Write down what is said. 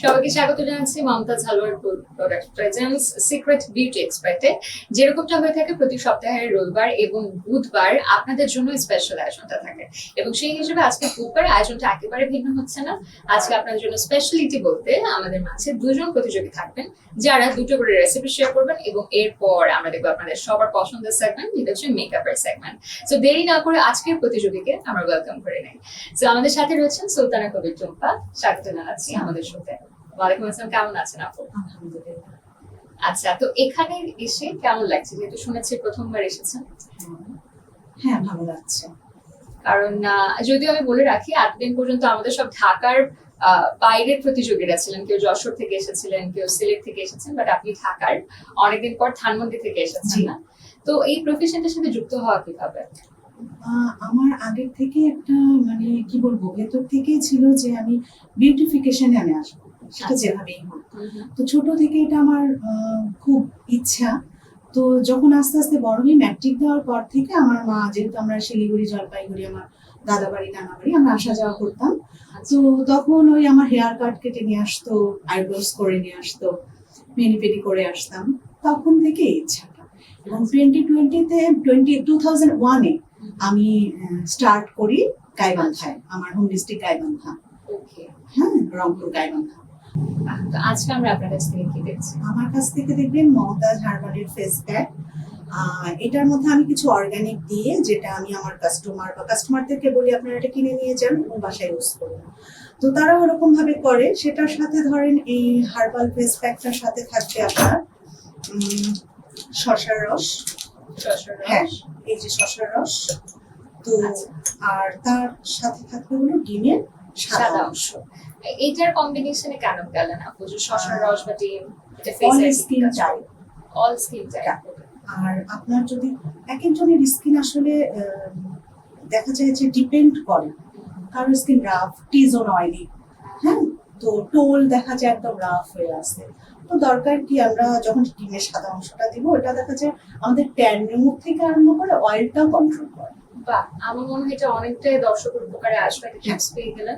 সবাইকে স্বাগত জানাচ্ছি মমতাজ হালুয়ার প্রোডাক্ট প্রেজেন্স সিক্রেট বিউটি এক্সপার্টে যেরকমটা হয়ে থাকে প্রতি সপ্তাহের রবিবার এবং বুধবার আপনাদের জন্য স্পেশাল আয়োজনটা থাকে। এবং সেই হিসেবে আজকে বুধবার আয়োজনটা একেবারে ভিন্ন হচ্ছে না। আজকে আপনাদের জন্য স্পেশালিটি বলতে আমাদের মাঝে দুজন প্রতিযোগী থাকবেন, যারা দুটো করে রেসিপি শেয়ার করবেন এবং এরপর আমরা দেখব আপনাদের সবার পছন্দের সেগমেন্ট যেটা হচ্ছে মেকআপের সেগমেন্ট তো দেরি না করে আজকের প্রতিযোগীকে আমরা ওয়েলকাম করে নেই। তো আমাদের সাথে রয়েছেন সুলতানা কবির টুম্পা। স্বাগত জানাচ্ছি আমাদের সাথে। ওয়ালাইকুম আসসালাম কেমন আছেন আপু? আচ্ছা তো এখানে এসে কেমন লাগছে? যেহেতু শুনেছি প্রথমবার এসেছেন। হ্যাঁ ভালো লাগছে। কারণ যদিও আমি বলে রাখি এতদিন পর্যন্ত আমাদের সব ঢাকার বাইরের প্রতিযোগীরা ছিলেন। কেউ যশোর থেকে এসেছিলেন কেউ সিলেট থেকে এসেছেন বাট আপনি ঢাকার। অনেকদিন পর ধানমন্ডি থেকে এসেছেন না? তো এই প্রফেশনটার সাথে যুক্ত হওয়া কীভাবে? আমার আগের থেকে একটা মানে কি বলব ভেতর থেকেই ছিল যে আমি বিউটিফিকেশনে আমি আসব। সেটা আচ্ছা। যেভাবেই হোক তো ছোট থেকে এটা আমার খুব ইচ্ছা। তো যখন আস্তে আস্তে বড় হয়ে ম্যাট্রিক দেওয়ার পর থেকে আমার মা যেহেতু আমরা শিলিগুড়ি জলপাইগুড়ি আমার দাদা বাড়ি নানা বাড়ি আমরা আসা যাওয়া করতাম। তো তখন ওই আমার হেয়ার কাট কেটে নিয়ে আসতো আইব্রোস করে নিয়ে আসতো মেনিপেডি করে আসতাম। তখন থেকে ইচ্ছাটা। এবং টোয়েন্টি টোয়েন্টিতে টোয়েন্টি টু থাউজেন্ড ওয়ানে আমি স্টার্ট করি গাইবান্ধায় আমার হোম ডিস্ট্রিক্ট গাইবান্ধা। হ্যাঁ রংপুর গাইবান্ধা। আজকে আমরা আপনার কাছ থেকে কি দেখছি? আমার কাছ থেকে দেখবেন মমতাজ হার্বালের ফেস প্যাক এটার মধ্যে আমি কিছু অর্গানিক দিয়ে যেটা আমি আমার কাস্টমার বা কাস্টমারদেরকে বলি আপনারা এটা কিনে নিয়ে যান এবং বাসায় ইউজ করুন। তো তারা ওরকম ভাবে করে। সেটার সাথে ধরেন এই হার্বাল ফেস প্যাকটার সাথে থাকবে আপনার উম, শসার রস? হ্যাঁ এই যে শসার রস। তো আচ্ছা। আর তার সাথে থাকবে হলো ডিমের সাদা অংশ। এইটার কম্বিনেশনে কেন গেলেন আপু? যে আহ, রস বা ডিম skin type all skin type আর আপনার যদি এক একজনের স্কিন আসলে দেখা যায় যে ডিপেন্ড করে কারোর skin rough T zone oily হ্যাঁ? তো টোল দেখা যায় একদম রাফ হয়ে আসে। তো দরকার কি আমরা যখন ডিমের সাদা অংশটা দিব ওটা দেখা যায় আমাদের ট্যান রিমুভ থেকে আরম্ভ করে অয়েলটাও কন্ট্রোল করে। বাহ আমার মনে হয় এটা অনেকটাই দর্শকের উপকারে আসবে একটা টিপস পেয়ে গেলেন।